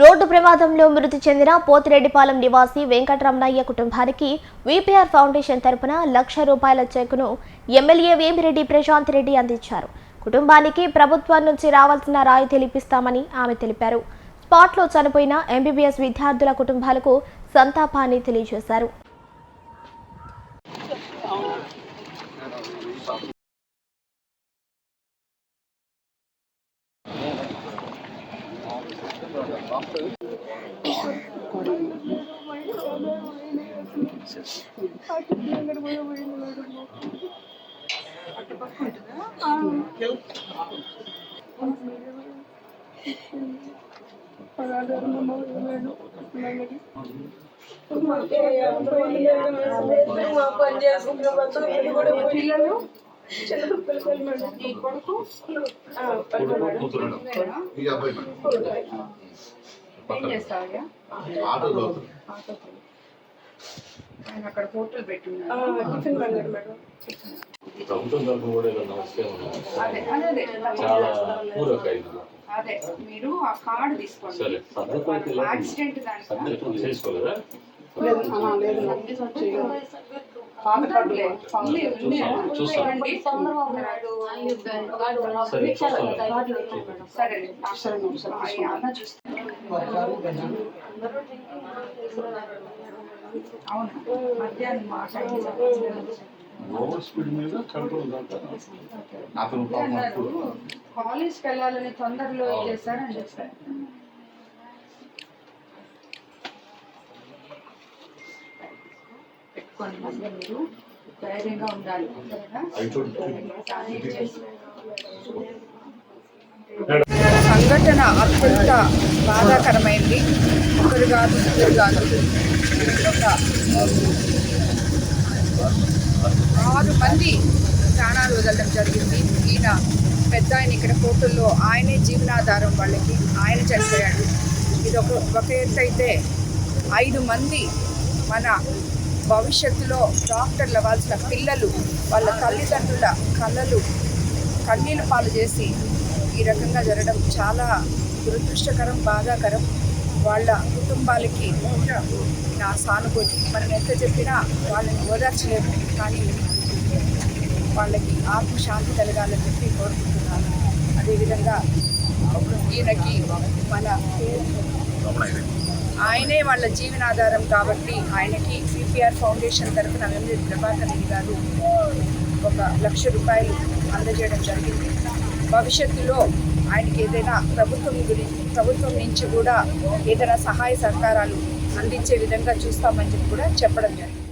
Road ప్రమాదంలో మృతి చెందిన పోతిరెడ్డిపాలెం నివాసి వెంకటరమణయ్య కుటుంబానికి విపిఆర్ ఫౌండేషన్ తరపున లక్ష రూపాయల చెక్కును ఎమ్మెల్యే వేమిరెడ్డి ప్రశాంత్ రెడ్డి అందించారు. కుటుంబానికి ప్రభుత్వం నుంచి రావాల్సిన రాయి తెలిపిస్తామని ఆమె తెలిపారు. స్పాట్లో చనిపోయిన ఎంబీబీఎస్ విద్యార్థుల కుటుంబాలకు సంతాపాన్ని తెలియజేశారు. పిల్లలు అక్కడ హోటల్ ప్రభుత్వం తరఫున కూడా ఏదైనా అదే చాలా పూరక మీరు ఆ కార్డు తీసుకోండి? యాక్సిడెంట్ దానికి చేసుకోలేదా సరే అన్న చూస్తాను అవును. మధ్యాహ్నం ఓవర్ స్పీడ్ మీద కంట్రోల్ అతను కాలేజ్కి వెళ్ళాలని తొందరలో చేశారని చెప్పారు. పెట్టుకోండి మధ్య మీరు ధైర్యంగా ఉండాలి. సంఘటన అత్యంత బాధాకరమైంది. ఒకరు కాదు ఇద్దరు కాదు. ఒక ఆరు మంది ప్రాణాలు వదలడం జరిగింది. ఈయన పెద్ద ఆయన ఇక్కడ కోర్టుల్లో ఆయనే జీవనాధారం వాళ్ళకి. ఆయన చనిపోయాడు. ఇది ఒక ఒక ఎత్తు అయితే ఐదు మంది మన భవిష్యత్తులో డాక్టర్లు అవ్వాల్సిన పిల్లలు వాళ్ళ తల్లిదండ్రుల కళలు కన్నీళ్ళు పాలు చేసి ఈ రకంగా జరగడం చాలా దురదృష్టకరం బాధాకరం. వాళ్ళ కుటుంబాలకి నా సానుభూతి. మనం ఎంత చెప్పినా వాళ్ళని ఓదార్చలేము కానీ వాళ్ళకి ఆత్మశాంతి కలగాలని చెప్పి కోరుకుంటున్నాను. అదేవిధంగా ఈయనకి మన ఆయనే వాళ్ళ జీవనాధారం కాబట్టి ఆయనకి సిపిఆర్ ఫౌండేషన్ తరఫున వెంకట ప్రభాకర్ రెడ్డి గారు ఒక లక్ష రూపాయలు అందజేయడం జరిగింది. భవిష్యత్తులో ఆయనకి ఏదైనా ప్రభుత్వం గురించి ప్రభుత్వం నుంచి కూడా ఏదైనా సహాయ సహకారాలు అందించే విధంగా చూస్తామని చెప్పి కూడా చెప్పడం జరిగింది.